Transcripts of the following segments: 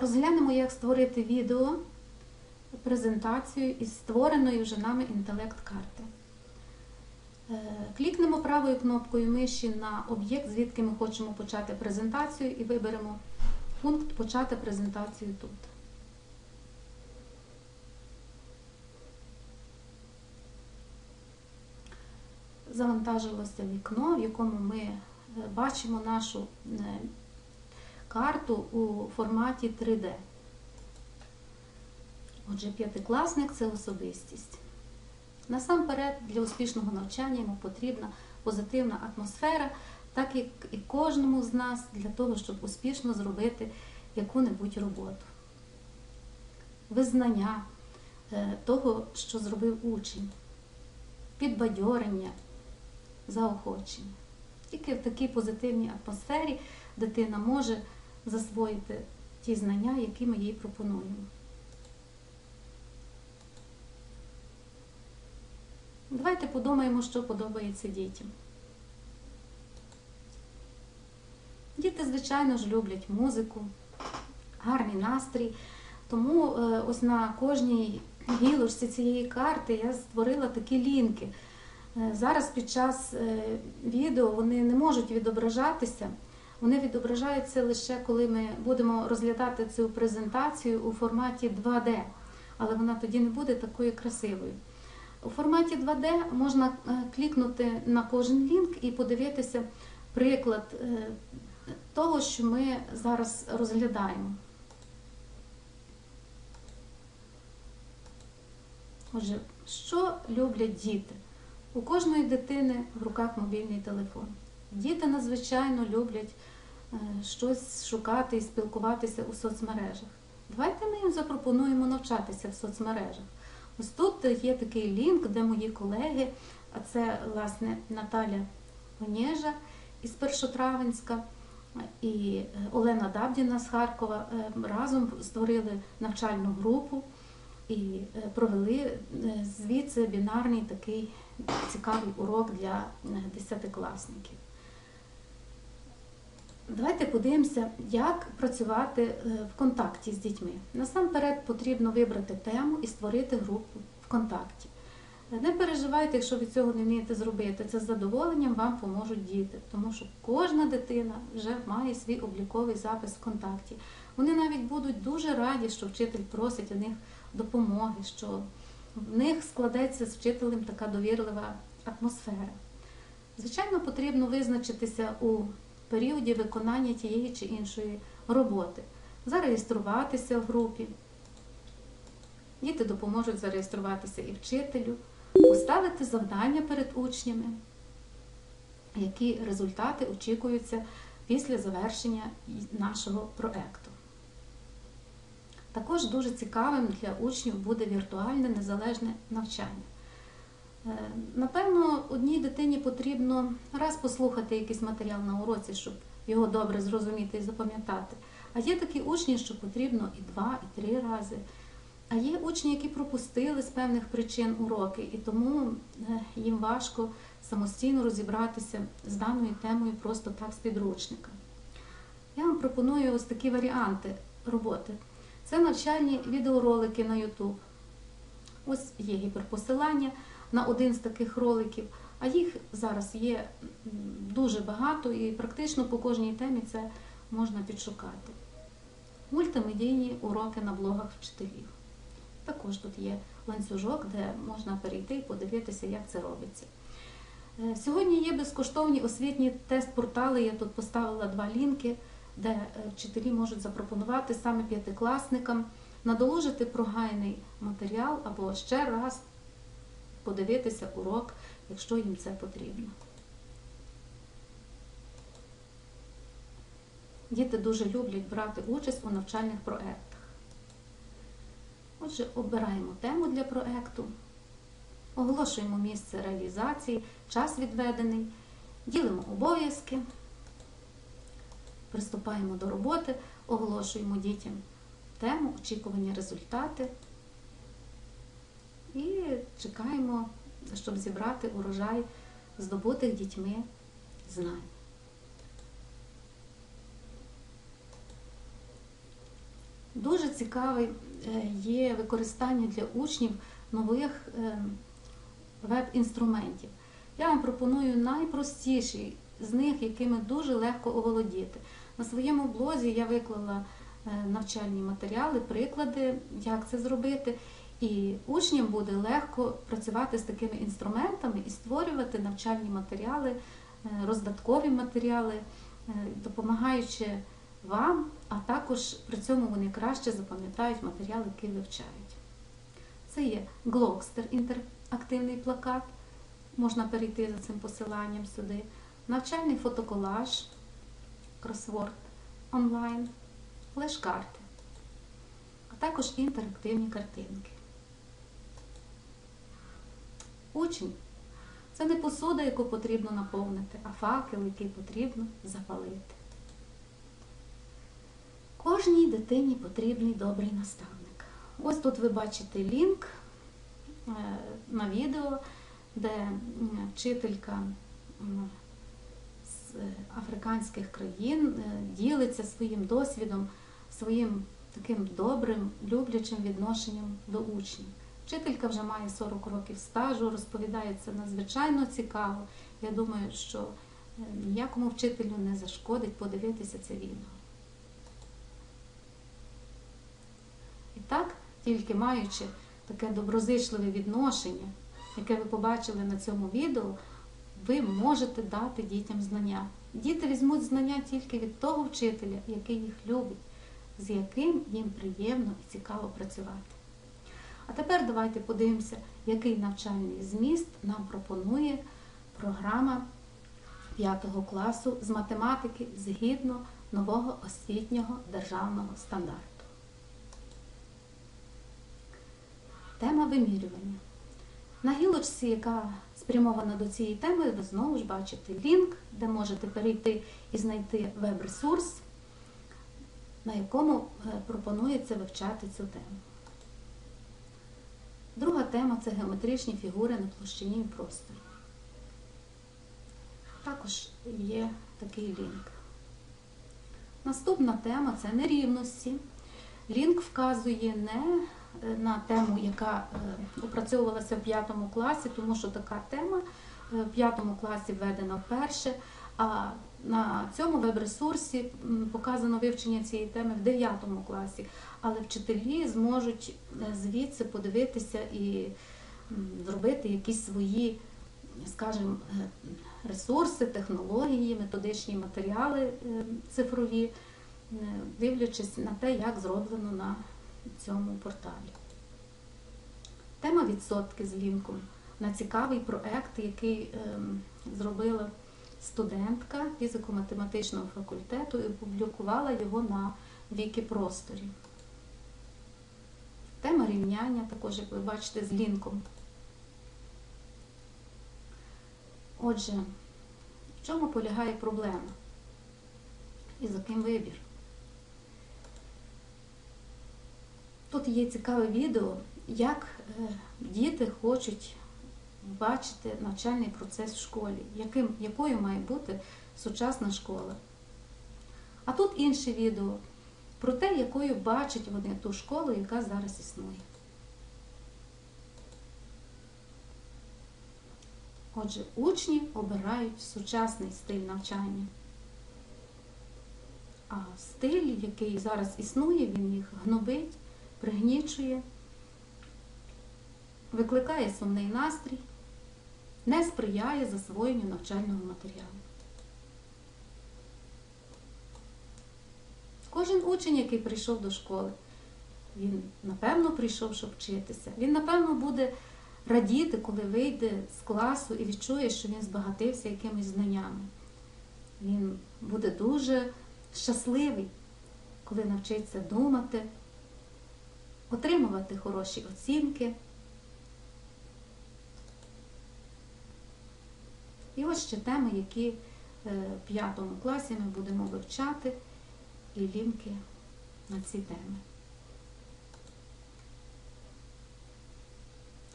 Розглянемо, як створити відео, презентацію із створеної вже нами інтелект-карти. Е, Клікнемо правою кнопкою миші на об'єкт, звідки ми хочемо почати презентацію, і виберемо пункт Почати презентацію тут. Завантажилося вікно, в якому ми е, бачимо нашу е, карту у форматі 3D. Отже, п'ятикласник це особистість. Насамперед, для успішного навчання йому потрібна позитивна атмосфера, так як і кожному з нас для того, щоб успішно зробити яку-небудь роботу. Визнання е, того, що зробив учень, підбадьорення, заохочення. Тільки в такій позитивній атмосфері дитина може засвоїти ті знання, які ми їй пропонуємо. Давайте подумаємо, що подобається дітям. Діти, звичайно ж, люблять музику, гарний настрій. Тому е, ось на кожній гілочці цієї карти я створила такі лінки. Е, Зараз під час е, відео вони не можуть відображатися. Вони відображаються лише коли ми будемо розглядати цю презентацію у форматі 2D, але вона тоді не буде такою красивою. У форматі 2D можна е, клікнути на кожен лінк і подивитися приклад е, того, що ми зараз розглядаємо. Отже, що люблять діти? У кожної дитини в руках мобільний телефон. Діти надзвичайно люблять е, щось шукати і спілкуватися у соцмережах. Давайте ми їм запропонуємо навчатися в соцмережах. Ось тут є такий лінк, де мої колеги, а це, власне, Наталя Онєжа із Першотравенська і Олена Дабдіна з Харкова е, разом створили навчальну групу і е, провели е, звідси бінарний такий цікавий урок для десятикласників. Давайте подивимося, як працювати в контакті з дітьми. Насамперед потрібно вибрати тему і створити групу ВКонтакті. Не переживайте, якщо ви цього не вмієте зробити. Це з задоволенням вам поможуть діти, тому що кожна дитина вже має свій обліковий запис ВКонтакті. Вони навіть будуть дуже раді, що вчитель просить у них допомоги, що в них складеться з вчителем така довірлива атмосфера. Звичайно, потрібно визначитися у періоді виконання тієї чи іншої роботи, зареєструватися в групі. Діти допоможуть зареєструватися і вчителю, поставити завдання перед учнями, які результати очікуються після завершення нашого проекту. Також дуже цікавим для учнів буде віртуальне незалежне навчання. Напевно, одній дитині потрібно раз послухати якийсь матеріал на уроці, щоб його добре зрозуміти і запам'ятати. А є такі учні, що потрібно і два, і три рази. А є учні, які пропустили з певних причин уроки, і тому їм важко самостійно розібратися з даною темою просто так з підручника. Я вам пропоную ось такі варіанти роботи. Це навчальні відеоролики на YouTube. Ось є гіперпосилання на один з таких роликів, а їх зараз є дуже багато і практично по кожній темі це можна підшукати. Мультимедійні уроки на блогах вчителів. Також тут є ланцюжок, де можна перейти і подивитися, як це робиться. Сьогодні є безкоштовні освітні тест-портали. Я тут поставила два лінки, де вчителі можуть запропонувати саме п'ятикласникам надоложити прогайний матеріал або ще раз подивитися урок, якщо їм це потрібно. Діти дуже люблять брати участь у навчальних проєктах. Отже, обираємо тему для проєкту, оголошуємо місце реалізації, час відведений, ділимо обов'язки, приступаємо до роботи, оголошуємо дітям тему, очікувані результати і чекаємо, щоб зібрати урожай здобутих дітьми знань. Дуже цікаве е, є використання для учнів нових е, веб-інструментів. Я вам пропоную найпростіші з них, якими дуже легко оволодіти. На своєму блозі я виклала навчальні матеріали, приклади, як це зробити. І учням буде легко працювати з такими інструментами і створювати навчальні матеріали, е, роздаткові матеріали, е, допомагаючи вам, а також при цьому вони краще запам'ятають матеріал, який вивчають. Це є Глокстер інтерактивний плакат. Можна перейти за цим посиланням сюди. Навчальний фотоколаж, кросворд онлайн, флеш-карти, а також інтерактивні картинки. Учень це не посуда, яку потрібно наповнити, а факел, який потрібно запалити. Кожній дитині потрібний добрий наставник. Ось тут ви бачите лінк е, на відео, де вчителька з африканських країн е, ділиться своїм досвідом, своїм таким добрим, люблячим відношенням до учнів. Вчителька вже має 40 років стажу, розповідає це надзвичайно цікаво. Я думаю, що е, ніякому вчителю не зашкодить подивитися це відео. І так, тільки маючи таке доброзичливе відношення, яке ви побачили на цьому відео, ви можете дати дітям знання. Діти візьмуть знання тільки від того вчителя, який їх любить, з яким їм приємно і цікаво працювати. А тепер давайте подивимося, який навчальний зміст нам пропонує програма 5 класу з математики згідно нового освітнього державного стандарту. Тема вимірювання. На гілочці, яка спрямована до цієї теми, ви знову ж бачите лінк, де можете перейти і знайти веб-ресурс, на якому е, пропонується вивчати цю тему. Друга тема це геометричні фігури на площині і просторі. Також є такий лінк. Наступна тема це нерівності. Лінк вказує не е, на тему, яка е, опрацьовувалася в 5 класі, тому що така тема в 5 класі введена вперше. А на цьому веб-ресурсі показано вивчення цієї теми в 9 класі. Але вчителі зможуть е, звідси подивитися і зробити якісь свої, скажімо, е, ресурси, технології, методичні матеріали е, цифрові, дивлячись на те, як зроблено на цьому порталі. Тема відсотки з лінком на цікавий проект, який ем, зробила студентка фізико-математичного факультету і опублікувала його на Вікіпросторі. Тема рівняння, також, як ви бачите, з лінком. Отже, в чому полягає проблема? І за ким вибір? Тут є цікаве відео, як е, діти хочуть бачити навчальний процес в школі, яким, якою має бути сучасна школа. А тут інше відео про те, якою бачать вони ту школу, яка зараз існує. Отже, учні обирають сучасний стиль навчання. А стиль, який зараз існує, він їх гнобить, пригнічує, викликає сумний настрій, не сприяє засвоєнню навчального матеріалу. Кожен учень, який прийшов до школи, він напевно прийшов, щоб вчитися. Він, напевно, буде радіти, коли вийде з класу і відчує, що він збагатився якимись знаннями. Він буде дуже щасливий, коли навчиться думати, отримувати хороші оцінки. І ось ще теми, які в п'ятому класі ми будемо вивчати і лінки на ці теми.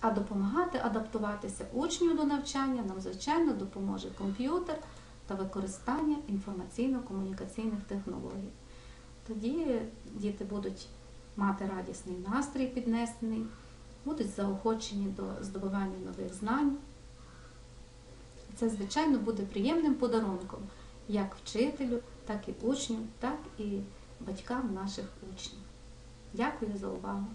А допомагати адаптуватися учню до навчання нам, звичайно, допоможе комп'ютер та використання інформаційно-комунікаційних технологій. Тоді діти будуть мати радісний настрій піднесений, будуть заохочені до здобування нових знань. Це, звичайно, буде приємним подарунком як вчителю, так і учню, так і батькам наших учнів. Дякую за увагу!